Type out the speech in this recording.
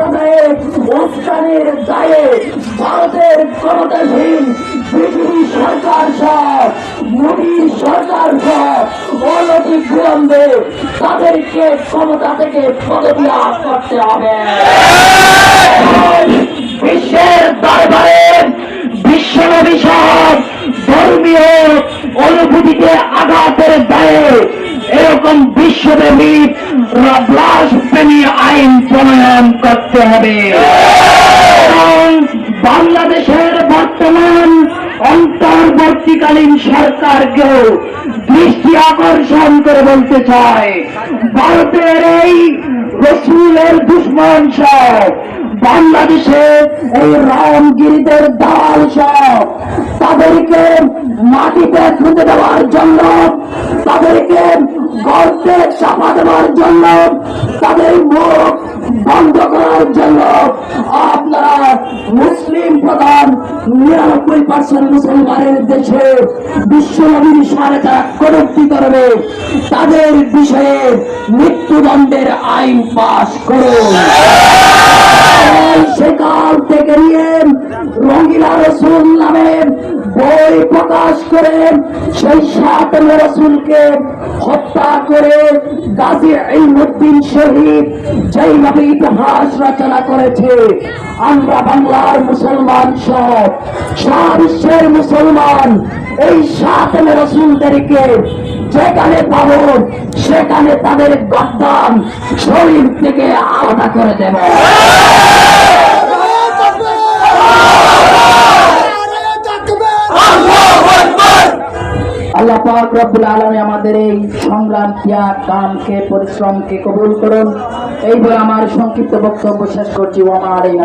পর্যায়ে উস্কানির দায়ে ভারতের ক্ষমতাধীন বিজেপি সরকার সহ, মোদী সরকার সহ অনধিক বিলম্বে তাদেরকে ক্ষমতা থেকে পদত্যাগ করতে হবে। বিশ্বের দরবারে বিশ্বনবী সব ধর্মীয় অনুভূতিকে আঘাতের দায়ে এরকম বিশ্বব্যাপী ব্লাসফেমি আইন প্রণয়ন করতে হবে বাংলাদেশের বর্তমান অন্তর্বর্তীকালীন সরকারকেও দৃষ্টি আকর্ষণ করে বলতে চায়, ভারতের এই রসুলের দুশ্মন সব, বাংলাদেশে এই রামগিরিদের দাল সব, তাদেরকে মাটিতে খুঁজে দেওয়ার জন্য, তাদেরকে গর্তে চাপা দেওয়ার জন্য, তাদের মুখ বন্ধ করার জন্য আপনারা মুসলিম প্রধান নিরানব্বই পার্সেন্ট মুসলমানের দেশে বিশ্বনবীর সারে যারা করুক্তি করবে তাদের বিষয়ে মৃত্যুদণ্ডের আইন পাশ করুন। এই বই প্রকাশ করে সেই সাত রসুলকে হত্যা করে গাজী ইলমুদ্দিন শহীদ যেইভাবে ইতিহাস রচনা করেছে। আমরা বাংলার মুসলমান সহ সারা বিশ্বের মুসলমান এই সাত রসুলদেরকে যেখানে পাবো, সেখানে তাদের গদ্দাম শরীর থেকে আলাদা করে দেব। পাক রব্বুল আলমে আমাদের এই সংগ্রাম, ত্যাগ কামকে পরিশ্রমকে কবুল করুন। এইবার আমার সংক্ষিপ্ত বক্তব্য শেষ করছি। আমার এই